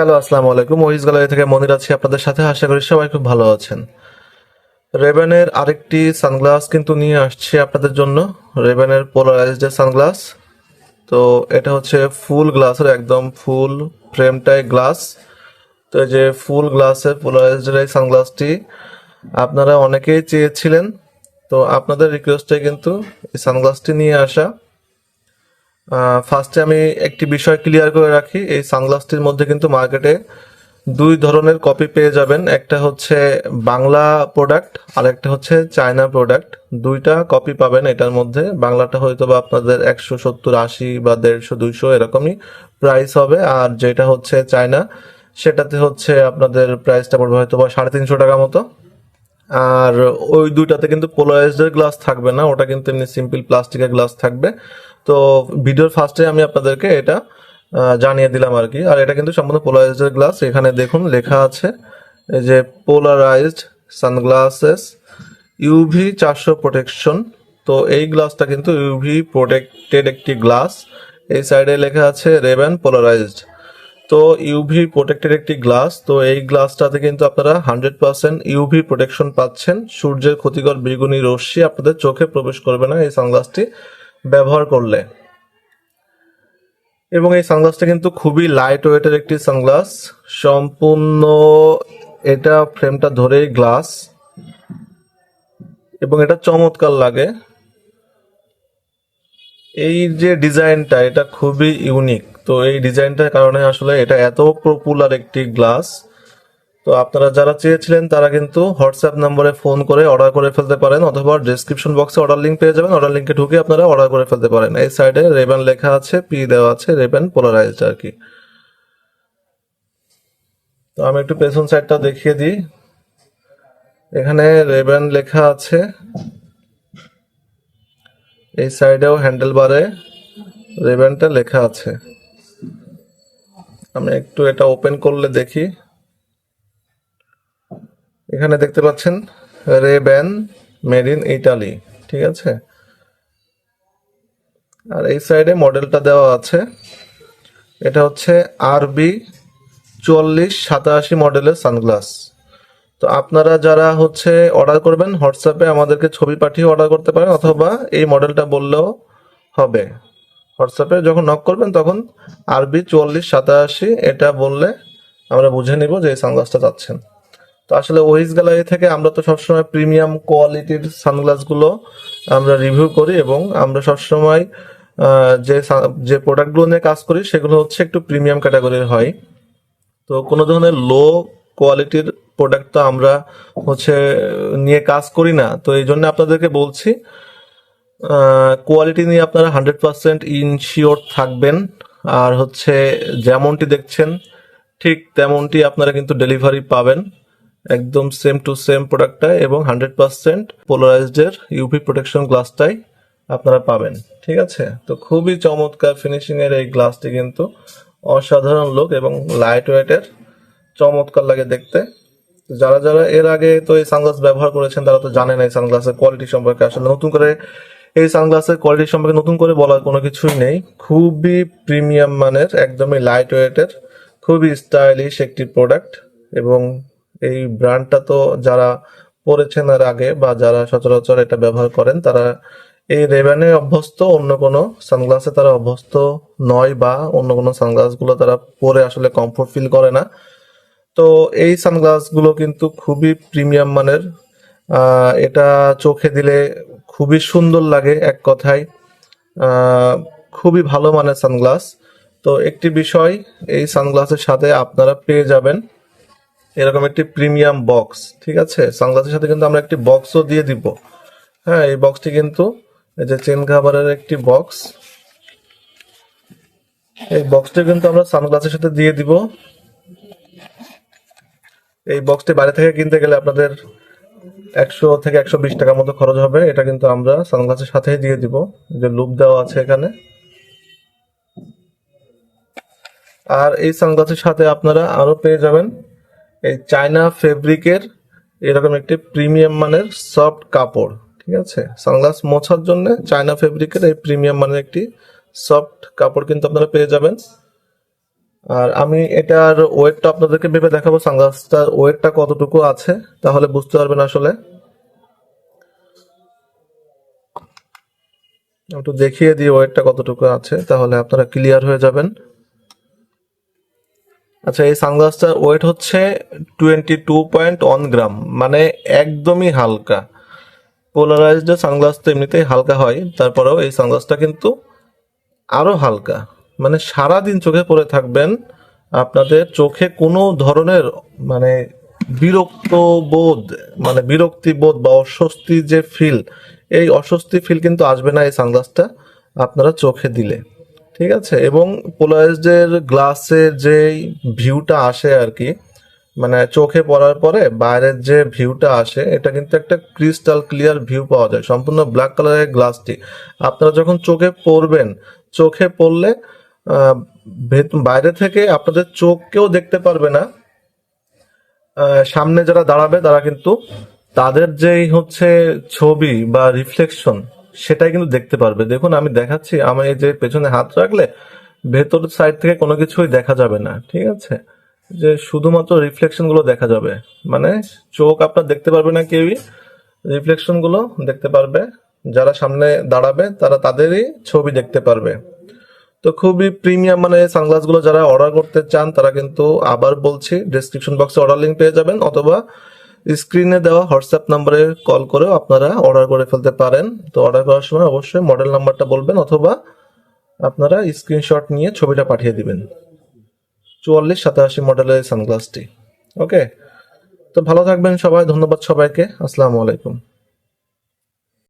Hello, আসসালামু আলাইকুম। ওহিস gallery থেকে মনির আছি আপনাদের সাথে। আশা করি সবাই খুব ভালো আছেন। রেবেনের আরেকটি সানগ্লাস কিন্তু নিয়ে আসছি আপনাদের জন্য। রেবেনের পোলারাইজড সানগ্লাস। তো এটা হচ্ছে ফুল গ্লাসের, একদম ফুল ফ্রেমটাই গ্লাস। তো এই যে ফুল গ্লাসের পোলারাইজড এই সানগ্লাসটি আপনারা অনেকেই চেয়েছিলেন। তো আপনাদের রিকোয়েস্টে কিন্তু এই সানগ্লাসটি নিয়ে আসা। ফার্স্টে আমি একটি বিষয় ক্লিয়ার করে রাখি, এই সানগ্লাসটির মধ্যে কিন্তু মার্কেটে দুই ধরনের কপি পেয়ে যাবেন। একটা হচ্ছে বাংলা প্রোডাক্ট আর একটা হচ্ছে চায়না প্রোডাক্ট দুইটা কপি পাবেন এটার মধ্যে। বাংলাটা হয়তো বা আপনাদের একশো সত্তর, আশি বা দেড়শো, দুইশো এরকমই প্রাইস হবে। আর যেটা হচ্ছে চায়না সেটাতে হচ্ছে আপনাদের প্রাইসটা পড়বে হয়তো বা সাড়ে তিনশো টাকা মতো। আর ওই দুইটাতে কিন্তু পোলারাইজড গ্লাস থাকবে না, ওটা কিন্তু এমনি সিম্পল প্লাস্টিকের গ্লাস থাকবে। তো ভিডিওর ফার্স্টে আমি আপনাদেরকে এটা জানিয়ে দিলাম আর কি। আর এটা কিন্তু সম্পূর্ণ পোলারাইজড গ্লাস এখানে দেখুন, লেখা আছে, এই যে পোলারাইজড সানগ্লাসেস ইউভি চারশো প্রোটেকশন তো এই গ্লাসটা কিন্তু ইউভি প্রোটেক্টেড একটি গ্লাস এই সাইডে লেখা আছে রেবেন পোলারাইজড তো ইউভি প্রোটেক্টেড একটি গ্লাস তো এই গ্লাসটাতে কিন্তু আপনারা হান্ড্রেড পার্সেন্ট ইউভি প্রোটেকশন পাচ্ছেন। সূর্যের ক্ষতিকর বেগুনি রশ্মি আপনাদের চোখে প্রবেশ করবে না এই সানগ্লাসটি ব্যবহার করলে। এবং এই সানগ্লাসটা কিন্তু খুবই লাইট ওয়েটের একটি সানগ্লাস। সম্পূর্ণ এটা ফ্রেমটা ধরেই গ্লাস এবং এটা চমৎকার লাগে। এই যে ডিজাইনটা এটা খুবই ইউনিক তো এই ডিজাইনটার কারণে আসলে এটা এত পপুলার একটি গ্লাস তো আপনারা যারা চেয়েছিলেন, তারা কিন্তু হোয়াটসঅ্যাপ নম্বরে ফোন করে অর্ডার করে ফেলতে পারেন অথবা ডেসক্রিপশন বক্সে অর্ডার লিঙ্ক পেয়ে যাবেন। অর্ডার লিঙ্কে ঢুকে আপনারা অর্ডার করে ফেলতে পারেন। এই সাইডে রেবেন লেখা আছে পি দেওয়া আছে রেবেন পোলারাইজড আর কি। তো আমি একটু পেছন সাইডটা দেখিয়ে দিই। এখানে রেবেন লেখা আছে। এই সাইডেও হ্যান্ডেল বারে রেবেনটা লেখা আছে। আমি একটু এটা ওপেন করলে দেখি। এখানে দেখতে পাচ্ছেন রেবেন মেড ইন ইটালি ঠিক আছে? আর এই সাইডে মডেলটা দেওয়া আছে। এটা হচ্ছে আরবি চুয়াল্লিশ সাতাশি মডেলের সানগ্লাস। তো আপনারা যারা হচ্ছে অর্ডার করবেন হোয়াটসঅ্যাপে আমাদেরকে ছবি পাঠিয়ে অর্ডার করতে পারেন, অথবা এই মডেলটা বললেও হবে। হোয়াটসঅ্যাপে যখন নক করবেন, তখন আরবি চুয়াল্লিশ, সাতাশি, এটা বললে আমরা বুঝে নিব যে এই সানগ্লাসটা চাচ্ছেন। তো আসলে ওহিস গ্যালারি থেকে আমরা তো সবসময় প্রিমিয়াম কোয়ালিটির সানগ্লাসগুলো আমরা রিভিউ করি এবং আমরা সবসময় যে যে প্রোডাক্টগুলো নিয়ে কাজ করি, সেগুলো হচ্ছে একটু প্রিমিয়াম ক্যাটাগরির হয়। তো কোনো ধরনের লো কোয়ালিটির প্রোডাক্ট তো আমরা হচ্ছে, নিয়ে কাজ করি না। তো এই জন্য আপনাদেরকে বলছি কোয়ালিটি নিয়ে আপনারা হান্ড্রেড পার্সেন্ট ইনশিওর থাকবেন। আর হচ্ছে যেমনটি দেখছেন, ঠিক তেমনটি আপনারা কিন্তু ডেলিভারি পাবেন। একদম সেম টু সেম প্রোডাক্টটা এবং হান্ড্রেড পার্সেন্ট পোলারাইজডের ইউভি প্রোটেকশন গ্লাসটাই আপনারা পাবেন। ঠিক আছে? তো খুবই চমৎকার ফিনিশিংয়ের এই গ্লাসটি কিন্তু অসাধারণ লোক এবং লাইট ওয়েটের চমৎকার লাগে দেখতে। যারা যারা এর আগে তো এই সানগ্লাস ব্যবহার করেছেন, তারা তো জানেন এই সানগ্লাসের কোয়ালিটি সম্পর্কে। আসলে নতুন করে এই সানগ্লাসের কোয়ালিটি সম্পর্কে নতুন করে বলার কোনো কিছুই নেই। খুবই প্রিমিয়াম মানের, একদমই লাইট ওয়েটের খুবই স্টাইলিশ একটি প্রোডাক্ট এবং এই ব্র্যান্ডটা তো যারা পরেছেন আর আগে বা যারা সচরাচর এটা ব্যবহার করেন, তারা এই রেবানে অভ্যস্ত, অন্য কোনো সানগ্লাসে তারা অভ্যস্ত নয় বা অন্য কোনো সানগ্লাসগুলো তারা পরে আসলে কমফোর্ট ফিল করে না। তো এই সানগ্লাসগুলো কিন্তু খুবই প্রিমিয়াম মানের এটা চোখে দিলে খুবই সুন্দর লাগে এক কথায়। খুবই ভালো মানের সানগ্লাস। তো একটি বিষয়, এই সানগ্লাসের সাথে আপনারা পেয়ে যাবেন এরকম একটি প্রিমিয়াম বক্স, ঠিক আছে? সানগ্লাসের সাথে কিন্তু আমরা একটি বক্সও দিয়ে দিব। হ্যাঁ এই বক্সটি কিন্তু এই যে চেন খাবারের একটি বক্স। এই বক্সটি কিন্তু আমরা সানগ্লাসের সাথে দিয়ে দিব। এই বক্সটি বাইরে থেকে কিনতে গেলে আপনাদের একশো থেকে একশো বিশ টাকার মতো খরচ হবে। এটা কিন্তু আমরা সানগ্লাসের সাথেই দিয়ে দিব। যে লুপ দেওয়া আছে এখানে। আর এই সানগ্লাসের সাথে আপনারা আরও পেয়ে যাবেন এই চায়না ফেব্রিকের এরকম একটি প্রিমিয়াম মানের সফট কাপড়, ঠিক আছে? সানগ্লাস মোছার জন্য চায়না ফেব্রিকের এই প্রিমিয়াম মানের একটি সফট কাপড় কিন্তু আপনারা পেয়ে যাবেন। আর আমি এটার ওয়েটটা আপনাদেরকে ভেবে দেখাবো, সানগ্লাসটার ওয়েটটা কতটুকু আছে, তাহলে বুঝতে পারবেন আসলে। একটু দেখিয়ে দিই ওয়েটটা কতটুকু আছে, তাহলে আপনারা ক্লিয়ার হয়ে যাবেন। আচ্ছা এই সানগ্লাসটার ওয়েট হচ্ছে twenty two point one gram মানে একদমই হালকা। পোলারাইজড সানগ্লাস তো এমনিতেই হালকা হয়, তারপরেও এই সানগ্লাসটা কিন্তু আরও হালকা। মানে সারা দিন চোখে পড়ে থাকবেন, আপনাদের চোখে কোনো ধরনের মানে বিরক্ত বোধ মানে বিরক্তি বোধ বা অস্বস্তি যে ফিল এই অস্বস্তি ফিল কিন্তু আসবে না এই সানগ্লাসটা আপনারা চোখে দিলে। ঠিক আছে? এবং পোলারাইজডের গ্লাসের যে ভিউটা আসে আর কি মানে চোখে পড়ার পরে বাইরের যে ভিউটা আসে, এটা কিন্তু একটা ক্রিস্টাল ক্লিয়ার ভিউ পাওয়া যায়। সম্পূর্ণ ব্ল্যাক কালারের গ্লাসটি। আপনারা যখন চোখে পড়বেন, চোখে পড়লে বাইরে থেকে আপনাদের চোখকেও দেখতে পারবে না। সামনে যারা দাঁড়াবে, তারা কিন্তু তাদের যেই হচ্ছে ছবি বা রিফ্লেকশন সেটাই কিন্তু দেখতে পারবে। দেখুন, আমি দেখাচ্ছি, আমি এই যে পেছনে হাত রাখলে ভেতর সাইড থেকে কোনো কিছুই দেখা যাবে না, ঠিক আছে? যে শুধুমাত্র রিফ্লেকশনগুলো দেখা যাবে। মানে চোখ আপনার দেখতে পারবে না কেউই রিফ্লেকশনগুলো দেখতে পারবে। যারা সামনে দাঁড়াবে, তারা তাদেরই ছবি দেখতে পারবে। তো খুবই প্রিমিয়াম মানে সানগ্লাসগুলো যারা অর্ডার করতে চান, তারা কিন্তু আবার বলছি ডেসক্রিপশন বক্সে অর্ডার লিঙ্ক পেয়ে যাবেন অথবা স্ক্রিনে দেওয়া হোয়াটসঅ্যাপ নাম্বারে কল করেও আপনারা অর্ডার করে ফেলতে পারেন। তো অর্ডার করার সময় অবশ্যই মডেল নাম্বারটা বলবেন অথবা আপনারা স্ক্রিনশট নিয়ে ছবিটা পাঠিয়ে দিবেন। চুয়াল্লিশ, সাতাশি মডেলের সানগ্লাসটি ওকে তো ভালো থাকবেন সবাই, ধন্যবাদ সবাইকে। আসসালামু আলাইকুম।